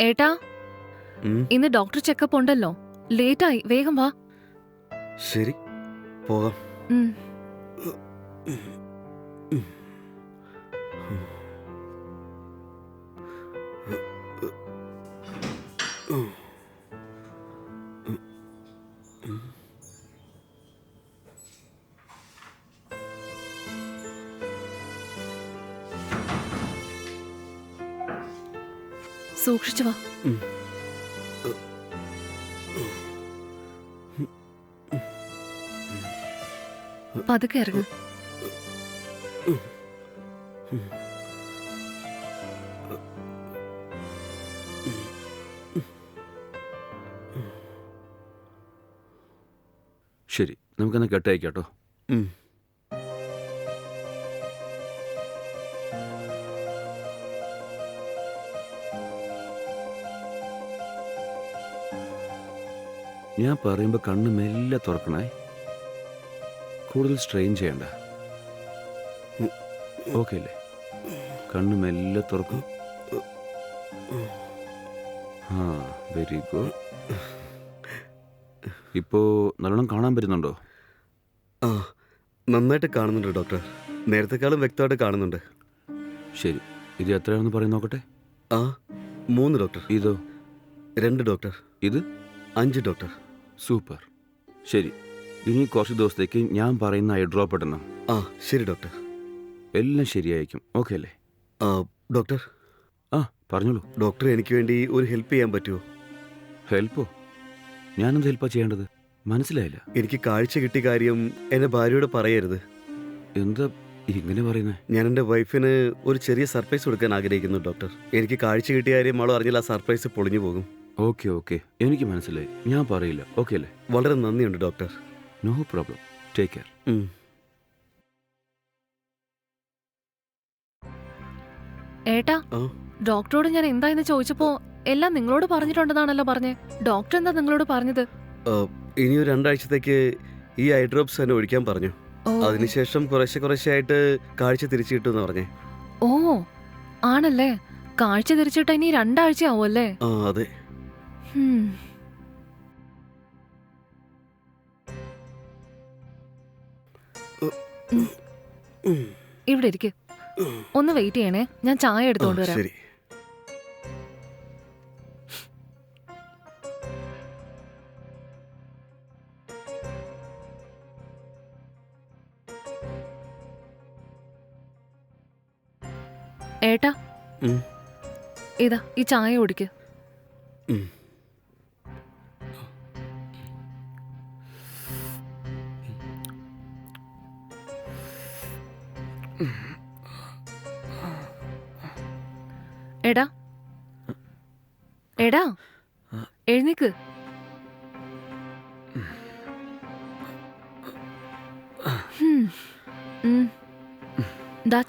ഏട്ടാ ഉം, ഇന്ന് ഡോക്ടർ ചെക്കപ്പ് ഉണ്ടല്ലോ. ലേറ്റായി. വേഗം വാ. ശരി. പോകാം. ഉം. സൂക്ഷിച്ചു വാ. പതുക്കെ ഇറങ്ങ. ശരി നമുക്കെന്നാ കെട്ടയക്കാട്ടോ ഞാൻ പറയുമ്പോൾ കണ്ണ് മെല്ലെ തുറക്കണേ. കൂടുതൽ സ്ട്രെയിൻ ചെയ്യണ്ട. ഓക്കെ അല്ലേ? കണ്ണ് മെല്ലെ തുറക്കും. ആ വെരി ഗുഡ് ഇപ്പോൾ നല്ലോണം കാണാൻ പറ്റുന്നുണ്ടോ? ആ നന്നായിട്ട് കാണുന്നുണ്ട് ഡോക്ടർ. നേരത്തെക്കാളും വ്യക്തമായിട്ട് കാണുന്നുണ്ട്. ശരി. ഇത് എത്രയാണെന്ന് പറയും നോക്കട്ടെ. ആ മൂന്ന് ഡോക്ടർ. ഇതോ? രണ്ട് ഡോക്ടർ. ഇത്? അഞ്ച് ഡോക്ടർ. സൂപ്പർ. ശരി ഇനി കുറച്ച് ദിവസത്തേക്ക് ഞാൻ പറയുന്ന ഐ ഡ്രോപ്പ് ഇടണം ആ ശരി ഡോക്ടർ. എല്ലാം ശരിയായിരിക്കും. ഓക്കെ അല്ലേ? ആ ഡോക്ടർ. ആ പറഞ്ഞോളൂ. ഡോക്ടർ എനിക്ക് വേണ്ടി ഒരു ഹെൽപ്പ് ചെയ്യാൻ പറ്റുമോ? ഹെൽപ്പോ? ഞാനെന്ത് ഹെൽപ്പാ ചെയ്യേണ്ടത്? മനസ്സിലായില്ല. എനിക്ക് കാഴ്ച കിട്ടിയ കാര്യം എന്റെ ഭാര്യയോട് പറയരുത്. എന്താ ഇങ്ങനെ പറയുന്നത് ഞാൻ എന്റെ വൈഫിന് ഒരു ചെറിയ സർപ്രൈസ് കൊടുക്കാൻ ആഗ്രഹിക്കുന്നു ഡോക്ടർ. എനിക്ക് കാഴ്ച കിട്ടിയ കാര്യം അവൾ അറിഞ്ഞാൽ ആ സർപ്രൈസ് പൊളിഞ്ഞു പോകും. Okay okay. എനിക്ക് മനസ്സിലായി. ഞാൻ പറയില്ല. ഓക്കെ അല്ലേ? വളരെ നന്ദിയുണ്ട് doctor. No problem. Take care. ഏട്ടാ ഡോക്ടറോട് ഞാൻ എന്താ എന്തായെന്ന് ചോദിച്ചപ്പോ എല്ലാം നിങ്ങളോട് പറഞ്ഞിട്ടുണ്ടെന്നാണല്ലോ പറഞ്ഞേ. ഡോക്ടർ എന്താ നിങ്ങളോട് പറഞ്ഞത്? ഇനി ഒരു രണ്ടാഴ്ചത്തേക്ക് ഈ ഐ ഡ്രോപ്സ് തന്നെ ഒഴിക്കാൻ പറഞ്ഞു. ഓ. അതിനുശേഷം കുറേശ്ശെ കുറേശ്ശെ ആയിട്ട് കാഴ്ച തിരിച്ചു കിട്ടുമെന്ന് പറഞ്ഞേ. ഓ ആണല്ലേ. കാഴ്ച തിരിച്ചിട്ട് ഇനി രണ്ടാഴ്ച ആവുമല്ലേ ആ അതെ. ഇവിടെ ഇരിക്ക്. ഒന്ന് വെയിറ്റ് ചെയ്യണേ. ഞാൻ ചായ എടുത്തോണ്ട് വരാം. ശരി. ഏട്ടാ. ഇതാ ഈ ചായ കുടിക്ക്. എടാ. എടാ. എഴുന്നേക്ക്.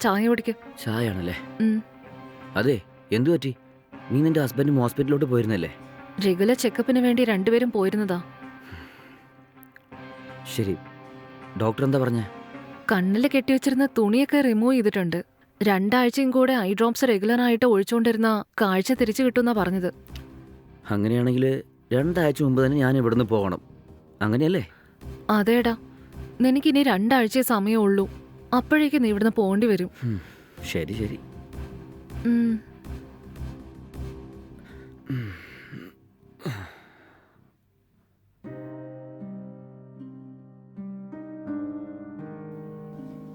ചായ കുടിക്ക്. ചായയാണല്ലേ. അതെ എന്തു പറ്റി? നീ നിന്റെ ഹസ്ബൻഡും ഹോസ്പിറ്റലിലോട്ട് പോയിരുന്നല്ലേ? റെഗുലർ ചെക്കപ്പിന് വേണ്ടി രണ്ടുപേരും പോയിരുന്നതാ. ശരി. ഡോക്ടർ എന്താ പറഞ്ഞ? കണ്ണിൽ കെട്ടിവെച്ചിരുന്ന തുണിയൊക്കെ റിമൂവ് ചെയ്തിട്ടുണ്ട്. രണ്ടാഴ്ചയും കൂടെ ഐ ഡ്രോപ്സ് റെഗുലറായിട്ട് ഒഴിച്ചുകൊണ്ടിരുന്ന കാഴ്ച തിരിച്ചു കിട്ടുമെന്നാ പറഞ്ഞത്. അങ്ങനെയാണെങ്കിൽ രണ്ടാഴ്ച മുമ്പ് തന്നെ ഞാൻ ഇവിടുന്ന് പോകണം. അങ്ങനെയല്ലേ? അതേടാ. നിനക്കിനി രണ്ടാഴ്ചയെ സമയമുള്ളൂ. അപ്പോഴേക്ക് നീ ഇവിടുന്ന് പോകേണ്ടി വരും. ശരി ശരി. ഉം.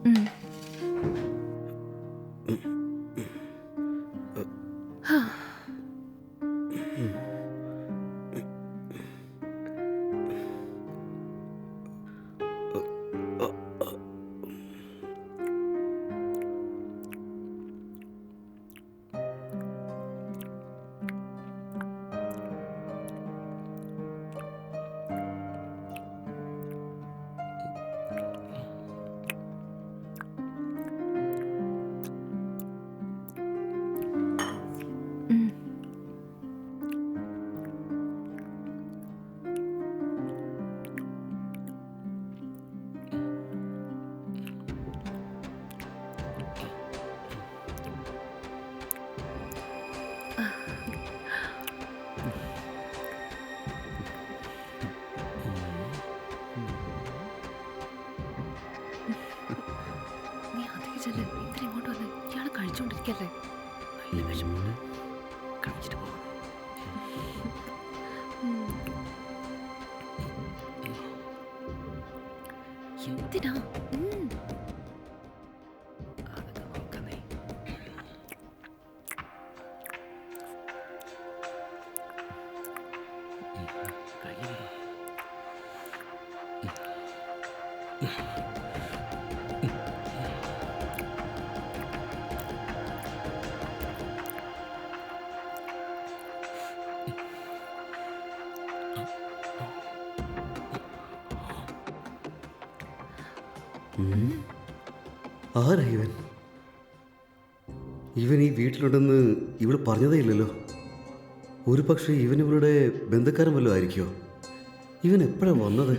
ഉം. ഹാ. ചെല്ല് ഇത്ര ഇങ്ങോട്ട് വന്ന് ഇയാൾ കഴിച്ചുകൊണ്ടിരിക്കല്ലേ വലിയ വിഷമമാണ് കഴിച്ചിട്ട് പോകാം. എന്തിനാ? ഉം. ആരാ ഇവൻ? ഇവൻ ഈ വീട്ടിലുണ്ടെന്ന് ഇവൾ പറഞ്ഞതേ ഇല്ലല്ലോ. ഒരു പക്ഷേ ഇവൻ ഇവളുടെ ബന്ധുക്കാരൻ വല്ലതും ആയിരിക്കുമോ ഇവൻ എപ്പോഴാണ് വന്നത്.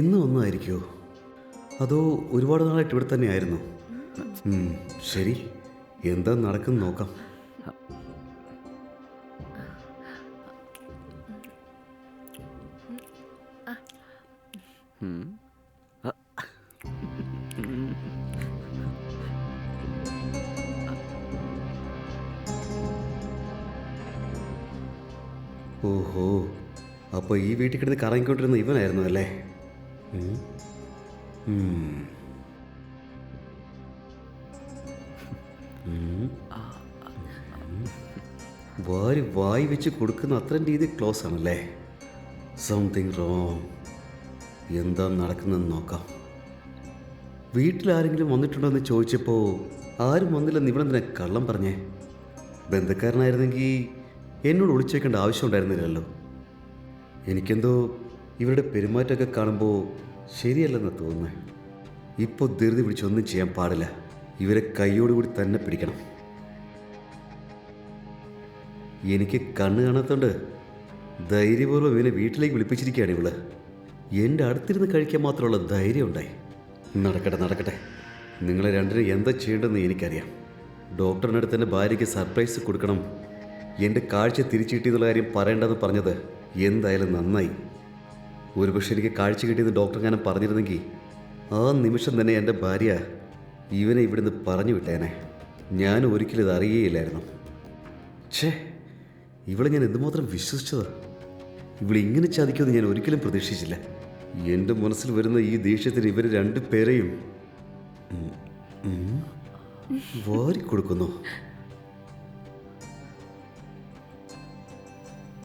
ഇന്ന് വന്നതായിരിക്കുമോ അതോ ഒരുപാട് നാളായിട്ട് ഇവിടെ തന്നെ ആയിരുന്നു ശരി. എന്താ നടക്കുന്നു നോക്കാം. ഓഹോ അപ്പോൾ ഈ വീട്ടിൽ കിടന്ന് കറങ്ങിക്കൊണ്ടിരുന്ന ഇവനായിരുന്നു അല്ലേ. വാരി വായി വെച്ച് കൊടുക്കുന്ന അത്രയും രീതി ക്ലോസ് ആണല്ലേ? സംതിങ് റോങ് എന്താ നടക്കുന്നതെന്ന് നോക്കാം. വീട്ടിൽ ആരെങ്കിലും വന്നിട്ടുണ്ടോ എന്ന് ചോദിച്ചപ്പോൾ ആരും വന്നില്ലെന്ന് തന്നെ കള്ളം പറഞ്ഞേ? ബന്ധക്കാരനായിരുന്നെങ്കിൽ എന്നോട് ഒളിച്ചേക്കേണ്ട ആവശ്യം ഉണ്ടായിരുന്നില്ലല്ലോ എനിക്കെന്തോ ഇവരുടെ പെരുമാറ്റമൊക്കെ കാണുമ്പോൾ ശരിയല്ലെന്ന് തോന്നുന്നത് ഇപ്പോൾ ധൃതി പിടിച്ചൊന്നും ചെയ്യാൻ പാടില്ല. ഇവരെ കൈയോടുകൂടി തന്നെ പിടിക്കണം. എനിക്ക് കണ്ണ് കാണാത്തോണ്ട് ധൈര്യപൂർവം ഇവനെ വീട്ടിലേക്ക് വിളിപ്പിച്ചിരിക്കുകയാണ് ഇവൾ. എന്റെ അടുത്തിരുന്ന് കഴിക്കാൻ മാത്രമുള്ള ധൈര്യം ഉണ്ടായി. നടക്കട്ടെ നടക്കട്ടെ. നിങ്ങളെ രണ്ടിനും എന്താ ചെയ്യേണ്ടതെന്ന് എനിക്കറിയാം. ഡോക്ടറിന്റെ അടുത്ത് എന്റെ ഭാര്യയ്ക്ക് സർപ്രൈസ് കൊടുക്കണം. എന്റെ കാഴ്ച തിരിച്ചു കിട്ടിയെന്നുള്ള കാര്യം പറയേണ്ടെന്ന് പറഞ്ഞത് എന്തായാലും നന്നായി. ഒരുപക്ഷെ എനിക്ക് കാഴ്ച കിട്ടിയെന്ന് ഡോക്ടർ ഞാൻ പറഞ്ഞിരുന്നെങ്കിൽ ആ നിമിഷം തന്നെ എന്റെ ഭാര്യ ഇവനെ ഇവിടുന്ന് പറഞ്ഞു വിട്ടേനെ. ഞാൻ ഒരിക്കലും ഇത് അറിയുകയില്ലായിരുന്നു. ഛേ ഇവളെ ഞാൻ എന്തുമാത്രം വിശ്വസിച്ചതാണ് ഇവളിങ്ങനെ ചതിക്കുമെന്ന് ഞാൻ ഒരിക്കലും പ്രതീക്ഷിച്ചില്ല. എന്റെ മനസ്സിൽ വരുന്ന ഈ ദേഷ്യത്തിന് ഇവർ രണ്ടു പേരെയും വാരിക്കൊടുക്കുന്നു.